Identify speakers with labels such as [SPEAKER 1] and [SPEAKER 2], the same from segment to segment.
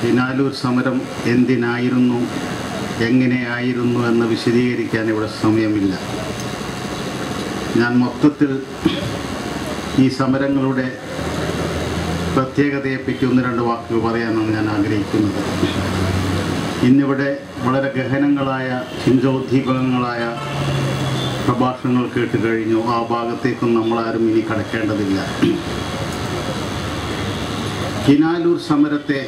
[SPEAKER 1] കിനാലൂർ സമരം എന്തിനായിരുന്നു എങ്ങനെയായിരുന്നു എന്ന് വിശദീകരിക്കാൻ ഇവിടെ സമയമില്ല. ഞാൻ മൊത്തത്തിൽ ഈ സമരങ്ങളുടെ പ്രത്യേകതയെപ്പറ്റി ഒന്ന് രണ്ട് വാക്കുകൾ പറയാനാണ് ഞാൻ ആഗ്രഹിക്കുന്നത്. ഇന്നിവിടെ വളരെ ഗഹനങ്ങളായ ചിന്തോദ്ദീപകങ്ങളായ പ്രഭാഷണങ്ങൾ കേട്ട് കഴിഞ്ഞു. ആ ഭാഗത്തേക്കും നമ്മളാരും ഇനി കടക്കേണ്ടതില്ല. കിനാലൂർ സമരത്തെ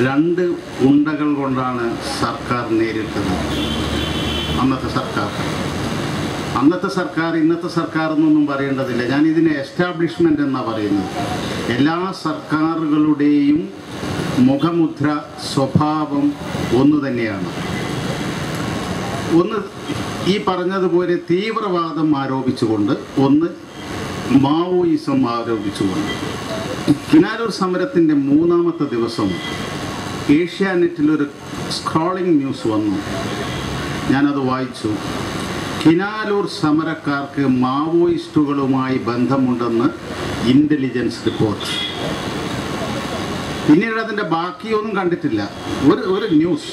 [SPEAKER 1] രണ്ട് ഉണ്ടകൾ കൊണ്ടാണ് സർക്കാർ നേരിട്ടത്. അന്നത്തെ സർക്കാർ. അന്നത്തെ സർക്കാർ ഇന്നത്തെ സർക്കാർ എന്നൊന്നും പറയേണ്ടതില്ല. ഞാൻ ഇതിനെ എസ്റ്റാബ്ലിഷ്മെന്റ് എന്നാണ് പറയുന്നത്. എല്ലാ സർക്കാരുകളുടെയും മുഖമുദ്ര സ്വഭാവം ഒന്നു തന്നെയാണ്. ഒന്ന് ഈ പറഞ്ഞതുപോലെ തീവ്രവാദം ആരോപിച്ചുകൊണ്ട് ഒന്ന് മാവോയിസം ആരോപിച്ചുകൊണ്ട്. കിനാലൂർ സമരത്തിന്റെ മൂന്നാമത്തെ ദിവസം ഏഷ്യാനെറ്റിലൊരു സ്ക്രോളിംഗ് ന്യൂസ് വന്നു. ഞാനത് വായിച്ചു. കിനാലൂർ സമരക്കാർക്ക് മാവോയിസ്റ്റുകളുമായി ബന്ധമുണ്ടെന്ന് ഇന്റലിജൻസ് റിപ്പോർട്ട് പിന്നീട് അതിന്റെ ബാക്കിയൊന്നും കണ്ടിട്ടില്ല. ഒരു ഒരു ന്യൂസ്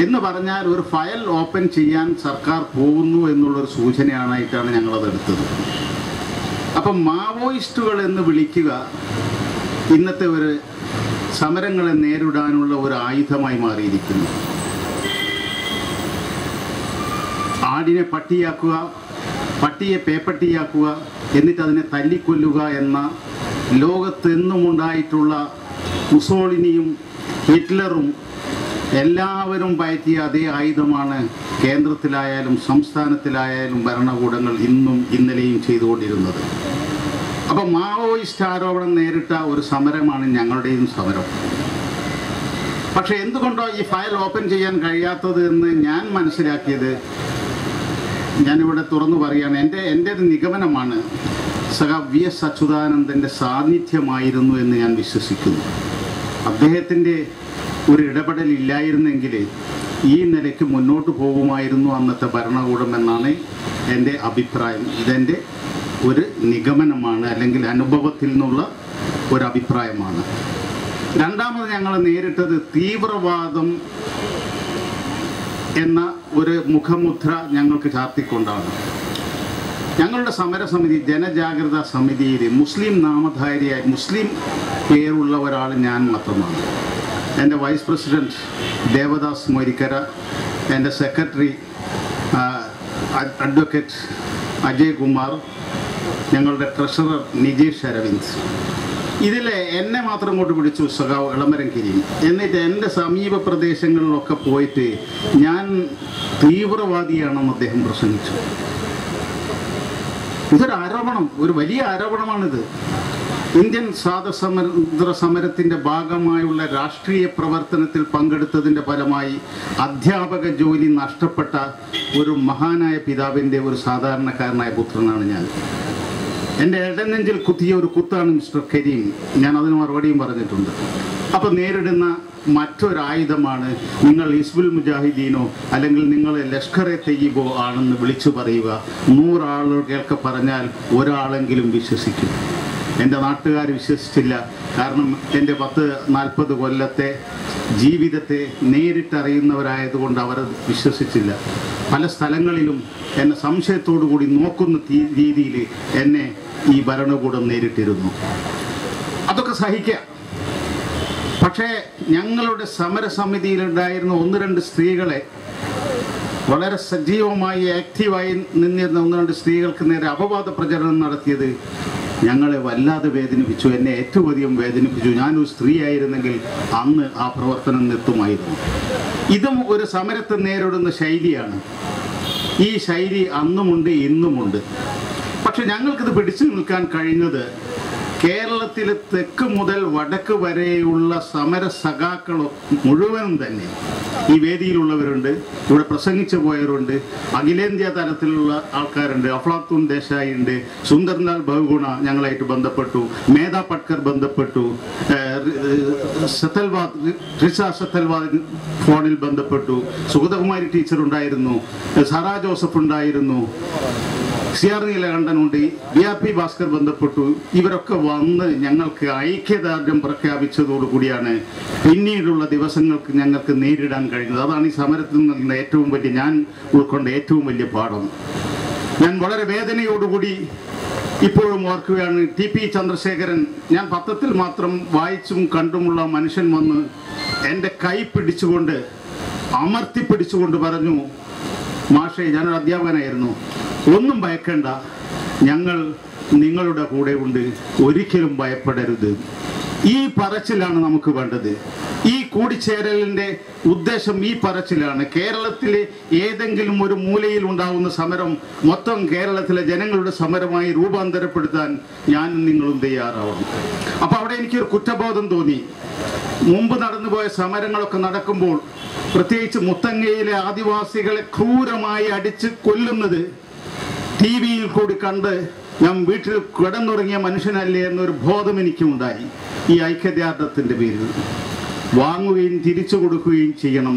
[SPEAKER 1] എന്ന് പറഞ്ഞാൽ ഒരു ഫയൽ ഓപ്പൺ ചെയ്യാൻ സർക്കാർ പോകുന്നു എന്നുള്ളൊരു സൂചനയാണായിട്ടാണ് ഞങ്ങളത് എടുത്തത്. അപ്പം മാവോയിസ്റ്റുകൾ എന്ന് വിളിക്കുക ഇന്നത്തെ ഒരു സമരങ്ങളെ നേരിടാനുള്ള ഒരു ആയുധമായി മാറിയിരിക്കുന്നു. ആടിനെ പട്ടിയാക്കുക പട്ടിയെ പേപ്പട്ടിയാക്കുക എന്നിട്ട് അതിനെ തല്ലിക്കൊല്ലുക എന്ന ലോകത്തെന്നും ഉണ്ടായിട്ടുള്ള മുസോളിനിയും ഹിറ്റ്ലറും എല്ലാവരും പയറ്റിയ അതേ ആയുധമാണ് കേന്ദ്രത്തിലായാലും സംസ്ഥാനത്തിലായാലും ഭരണകൂടങ്ങൾ ഇന്നും ഇന്നലെയും ചെയ്തുകൊണ്ടിരുന്നത്. അപ്പം മാവോയിസ്റ്റ് ആരോപണം നേരിട്ട ഒരു സമരമാണ് ഞങ്ങളുടെയും സമരം. പക്ഷെ എന്തുകൊണ്ടോ ഈ ഫയൽ ഓപ്പൺ ചെയ്യാൻ കഴിയാത്തത് എന്ന് ഞാൻ മനസ്സിലാക്കിയത് ഞാനിവിടെ തുറന്നു പറയുകയാണ്. എന്റെ എന്റെ ഒരു നിഗമനമാണ് സഹ വി എസ് അച്യുതാനന്ദന്റെ സാന്നിധ്യമായിരുന്നു എന്ന് ഞാൻ വിശ്വസിക്കുന്നു. അദ്ദേഹത്തിന്റെ ഒരു ഇടപെടൽ ഇല്ലായിരുന്നെങ്കിൽ ഈ നിലയ്ക്ക് മുന്നോട്ട് പോകുമായിരുന്നു അന്നത്തെ ഭരണകൂടം എന്നാണ് എന്റെ അഭിപ്രായം. ഇതെന്റെ ഒരു നിഗമനമാണ് അല്ലെങ്കിൽ അനുഭവത്തിൽ നിന്നുള്ള ഒരു അഭിപ്രായമാണ്. രണ്ടാമത് ഞങ്ങൾ നേരിട്ടത് തീവ്രവാദം എന്ന ഒരു മുഖമുദ്ര ഞങ്ങൾക്ക് ചാർത്തിക്കൊണ്ടാണ്. ഞങ്ങളുടെ സമരസമിതി ജനജാഗ്രതാ സമിതിയിൽ മുസ്ലിം നാമധാരിയായി മുസ്ലിം പേരുള്ള ഒരാൾ ഞാൻ മാത്രമാണ്. എന്റെ വൈസ് പ്രസിഡന്റ് ദേവദാസ് മൊരിക്കര എന്റെ സെക്രട്ടറി അഡ്വക്കേറ്റ് അജയ് കുമാർ ഞങ്ങളുടെ ട്രഷറർ നിജീഷ് അരവിന്ദ്. ഇതിൽ എന്നെ മാത്രം ഇങ്ങോട്ട് വിളിച്ചു സഖാവ് കിരി എന്നിട്ട് എന്റെ സമീപ പ്രദേശങ്ങളിലൊക്കെ പോയിട്ട് ഞാൻ തീവ്രവാദിയാണെന്ന് അദ്ദേഹം പ്രസംഗിച്ചു. ഇതൊരു ആരോപണം ഒരു വലിയ ആരോപണമാണിത്. ഇന്ത്യൻ സ്വാതന്ത്ര്യ സമരത്തിന്റെ ഭാഗമായുള്ള രാഷ്ട്രീയ പ്രവർത്തനത്തിൽ പങ്കെടുത്തതിന്റെ ഫലമായി അധ്യാപക ജോലി നഷ്ടപ്പെട്ട ഒരു മഹാനായ പിതാവിന്റെ ഒരു സാധാരണക്കാരനായ പുത്രനാണ് ഞാൻ. എന്റെ ഇടനെഞ്ചിൽ കുത്തിയ ഒരു കുത്താണ് മിസ്റ്റർ കരീം. ഞാൻ അതിന് മറുപടിയും പറഞ്ഞിട്ടുണ്ട്. അപ്പോൾ നേരിടുന്ന മറ്റൊരായുധമാണ് നിങ്ങൾ ഇസ്ബുൽ മുജാഹിദീനോ അല്ലെങ്കിൽ നിങ്ങൾ ലഷ്കർ എ തെയ്യബോ ആണെന്ന് വിളിച്ചു പറയുക. നൂറാളുകൾക്ക് പറഞ്ഞാൽ ഒരാളെങ്കിലും വിശ്വസിക്കും. എന്റെ നാട്ടുകാർ വിശ്വസിച്ചില്ല. കാരണം എന്റെ പത്ത് നാൽപ്പത് കൊല്ലത്തെ ജീവിതത്തെ നേരിട്ടറിയുന്നവരായതുകൊണ്ട് അവർ വിശ്വസിച്ചില്ല. പല സ്ഥലങ്ങളിലും എന്നെ സംശയത്തോടു കൂടി നോക്കുന്ന രീതിയിൽ എന്നെ ഈ ഭരണകൂടം നേരിട്ടിരുന്നു. അതൊക്കെ സഹിക്കുക പക്ഷേ ഞങ്ങളുടെ സമരസമിതിയിലുണ്ടായിരുന്ന ഒന്ന് രണ്ട് സ്ത്രീകളെ വളരെ സജീവമായി ആക്റ്റീവായി നിന്നിരുന്ന ഒന്ന് രണ്ട് സ്ത്രീകൾക്ക് നേരെ അപവാദ പ്രചരണം നടത്തിയത് ഞങ്ങളെ വല്ലാതെ വേദനിപ്പിച്ചു. എന്നെ ഏറ്റവും അധികം വേദനിപ്പിച്ചു. ഞാനൊരു സ്ത്രീ ആയിരുന്നെങ്കിൽ അന്ന് ആ പ്രവർത്തനം നിർത്തുമായിരുന്നു. ഇതും ഒരു സമരത്തെ നേരിടുന്ന ശൈലിയാണ്. ഈ ശൈലി അന്നുമുണ്ട് ഇന്നുമുണ്ട്. പക്ഷെ ഞങ്ങൾക്കിത് പിടിച്ചു നിൽക്കാൻ കഴിഞ്ഞത് കേരളത്തിലെ തെക്ക് മുതൽ വടക്ക് വരെയുള്ള സമര സഖാക്കൾ മുഴുവനും തന്നെ. ഈ വേദിയിലുള്ളവരുണ്ട് ഇവിടെ പ്രസംഗിച്ചു പോയവരുണ്ട് അഖിലേന്ത്യാ തലത്തിലുള്ള ആൾക്കാരുണ്ട് അഫ്ലാത്തുൻ ദേശായി ഉണ്ട് സുന്ദർലാൽ ബഹുഗുണ ഞങ്ങളായിട്ട് ബന്ധപ്പെട്ടു മേധ പട്കർ ബന്ധപ്പെട്ടു സത്തൽവാദ് റിസ സത്തൽവാദ് ഫോണിൽ ബന്ധപ്പെട്ടു സുഗതകുമാരി ടീച്ചർ ഉണ്ടായിരുന്നു സാറാ ജോസഫ് ഉണ്ടായിരുന്നു സി ആർ നീലകണ്ഠനുണ്ട് വി ആർ പി ഭാസ്കർ ബന്ധപ്പെട്ടു. ഇവരൊക്കെ വന്ന് ഞങ്ങൾക്ക് ഐക്യദാർഢ്യം പ്രഖ്യാപിച്ചതോടുകൂടിയാണ് പിന്നീടുള്ള ദിവസങ്ങൾക്ക് ഞങ്ങൾക്ക് നേരിടാൻ കഴിഞ്ഞത്. അതാണ് ഈ സമരത്തിൽ നിന്ന് ഏറ്റവും വലിയ ഞാൻ ഉൾക്കൊണ്ട ഏറ്റവും വലിയ പാഠം. ഞാൻ വളരെ വേദനയോടുകൂടി ഇപ്പോഴും ഓർക്കുകയാണ് ടി പി ചന്ദ്രശേഖരൻ ഞാൻ പത്രത്തിൽ മാത്രം വായിച്ചും കണ്ടുമുള്ള മനുഷ്യൻ വന്ന് എന്റെ കൈ പിടിച്ചുകൊണ്ട് അമർത്തി പിടിച്ചുകൊണ്ട് പറഞ്ഞു മാഷേ ഞാനൊരു അധ്യാപകനായിരുന്നു. ഒന്നും ഭയക്കേണ്ട. ഞങ്ങൾ നിങ്ങളുടെ കൂടെ ഉണ്ട്. ഒരിക്കലും ഭയപ്പെടരുത്. ഈ പറച്ചിലാണ് നമുക്ക് വേണ്ടത്. ഈ കൂടിച്ചേരലിന്റെ ഉദ്ദേശം ഈ പറച്ചിലാണ്. കേരളത്തിലെ ഏതെങ്കിലും ഒരു മൂലയിൽ ഉണ്ടാവുന്ന സമരം മൊത്തം കേരളത്തിലെ ജനങ്ങളുടെ സമരമായി രൂപാന്തരപ്പെടുത്താൻ ഞാനും നിങ്ങളും തയ്യാറാവണം. അപ്പോൾ അവിടെ എനിക്കൊരു കുറ്റബോധം തോന്നി. മുമ്പ് നടന്നുപോയ സമരങ്ങളൊക്കെ നടക്കുമ്പോൾ പ്രത്യേകിച്ച് മുത്തങ്ങയിലെ ആദിവാസികളെ ക്രൂരമായി അടിച്ച് കൊല്ലുന്നത് ടി വിയിൽ കൂടി കണ്ട് ഞാൻ വീട്ടിൽ കിടന്നുറങ്ങിയ മനുഷ്യനല്ലേ എന്നൊരു ബോധം എനിക്കുണ്ടായി ഈ ഐക്യദാർഢ്യത്തിന്റെ പേരിൽ. വാങ്ങുകയും തിരിച്ചു കൊടുക്കുകയും ചെയ്യണം.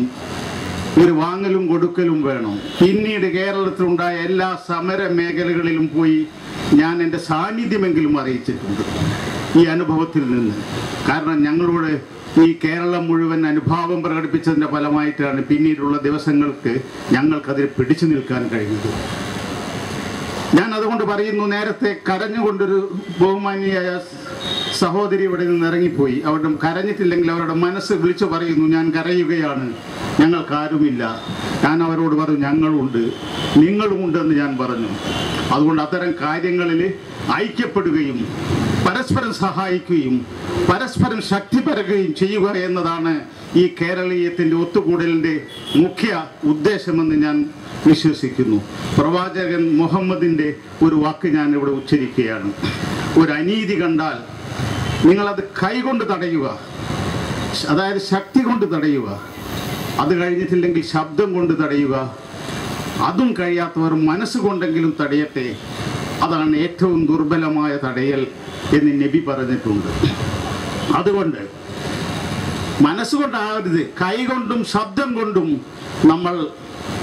[SPEAKER 1] ഒരു വാങ്ങലും കൊടുക്കലും വേണം. പിന്നീട് കേരളത്തിലുണ്ടായ എല്ലാ സമര മേഖലകളിലും പോയി ഞാൻ എന്റെ സാന്നിധ്യമെങ്കിലും അറിയിച്ചിട്ടുണ്ട്. ഈ അനുഭവത്തിൽ നിന്ന്. കാരണം ഞങ്ങളോട് ഈ കേരളം മുഴുവൻ അനുഭാവം പ്രകടിപ്പിച്ചതിന്റെ ഫലമായിട്ടാണ് പിന്നീടുള്ള ദിവസങ്ങൾക്ക് ഞങ്ങൾക്കതിൽ പിടിച്ചു നിൽക്കാൻ കഴിഞ്ഞത്. ഞാൻ അതുകൊണ്ട് പറയുന്നു നേരത്തെ കരഞ്ഞുകൊണ്ടൊരു ബഹുമാനിയായ സഹോദരി ഇവിടെ നിന്ന് ഇറങ്ങിപ്പോയി. അവരുടെ കരഞ്ഞിട്ടില്ലെങ്കിൽ അവരുടെ മനസ്സ് വിളിച്ചു പറയുന്നു ഞാൻ കരയുകയാണ്. ഞങ്ങൾക്കാരുമില്ല ഞാൻ അവരോട് പറഞ്ഞു ഞങ്ങളുണ്ട്. നിങ്ങളുമുണ്ടെന്ന് ഞാൻ പറഞ്ഞു. അതുകൊണ്ട് അത്തരം കാര്യങ്ങളിൽ ഐക്യപ്പെടുകയും പരസ്പരം സഹായിക്കുകയും പരസ്പരം ശക്തി പരകുകയും ചെയ്യുക എന്നതാണ് ഈ കേരളീയത്തിന്റെ ഒത്തുകൂടലിന്റെ മുഖ്യ ഉദ്ദേശമെന്ന് ഞാൻ വിശ്വസിക്കുന്നു. പ്രവാചകൻ മുഹമ്മദിന്റെ ഒരു വാക്ക് ഞാൻ ഇവിടെ ഉച്ചരിക്കുകയാണ്. ഒരു അനീതി കണ്ടാൽ നിങ്ങളത് കൈകൊണ്ട് തടയുക. അതായത് ശക്തി കൊണ്ട് തടയുക. അത് കഴിഞ്ഞിട്ടില്ലെങ്കിൽ ശബ്ദം കൊണ്ട് തടയുക. അതും കഴിയാത്തവർ മനസ്സുകൊണ്ടെങ്കിലും തടയട്ടെ. അതാണ് ഏറ്റവും ദുർബലമായ തടയൽ എന്ന് നബി പറഞ്ഞിട്ടുണ്ട്. അതുകൊണ്ട് മനസ്സുകൊണ്ടാകരുത്. കൈകൊണ്ടും ശബ്ദം കൊണ്ടും നമ്മൾ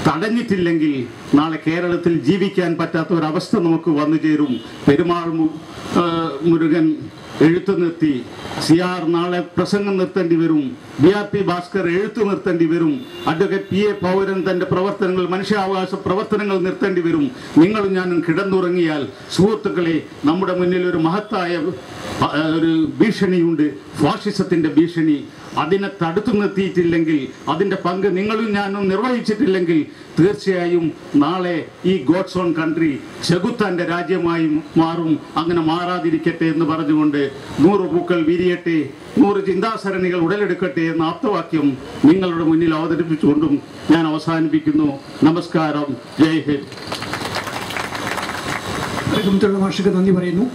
[SPEAKER 1] തടഞ്ഞിട്ടില്ലെങ്കിൽ നാളെ കേരളത്തിൽ ജീവിക്കാൻ പറ്റാത്ത ഒരവസ്ഥ നമുക്ക് വന്നു ചേരും. പെരുമാൾ മുരുകൻ എഴുത്തു നിർത്തി. സി ആർ നാളെ പ്രസംഗം നിർത്തേണ്ടി വരും. ബി ആർ പി ഭാസ്കർ എഴുത്തു നിർത്തേണ്ടി വരും. അഡ്വക്കേറ്റ് പി എ പൗരൻ തന്റെ പ്രവർത്തനങ്ങൾ മനുഷ്യാവകാശ പ്രവർത്തനങ്ങൾ നിർത്തേണ്ടി വരും. നിങ്ങളും ഞാനും കിടന്നുറങ്ങിയാൽ സുഹൃത്തുക്കളെ നമ്മുടെ മുന്നിൽ ഒരു മഹത്തായ ഒരു ഭീഷണിയുണ്ട്. ഫാഷിസത്തിന്റെ ഭീഷണി. അതിനെ തടുത്തു നിർത്തിയിട്ടില്ലെങ്കിൽ അതിന്റെ പങ്ക് നിങ്ങളും ഞാനും നിർവഹിച്ചിട്ടില്ലെങ്കിൽ തീർച്ചയായും നാളെ ഈ ഗോഡ്സോൺ കൺട്രി ചെകുത്താന്റെ രാജ്യമായി മാറും. അങ്ങനെ മാറാതിരിക്കട്ടെ എന്ന് പറഞ്ഞുകൊണ്ട് നൂറ് പൂക്കൾ വിരിയട്ടെ നൂറ് ചിന്താസരണികൾ ഉടലെടുക്കട്ടെ എന്ന ആപ്തവാക്യം നിങ്ങളുടെ മുന്നിൽ അവതരിപ്പിച്ചുകൊണ്ടും ഞാൻ അവസാനിപ്പിക്കുന്നു. നമസ്കാരം. ജയ് ഹിന്ദ്.
[SPEAKER 2] മാഷക്ക് നന്ദി പറയുന്നു.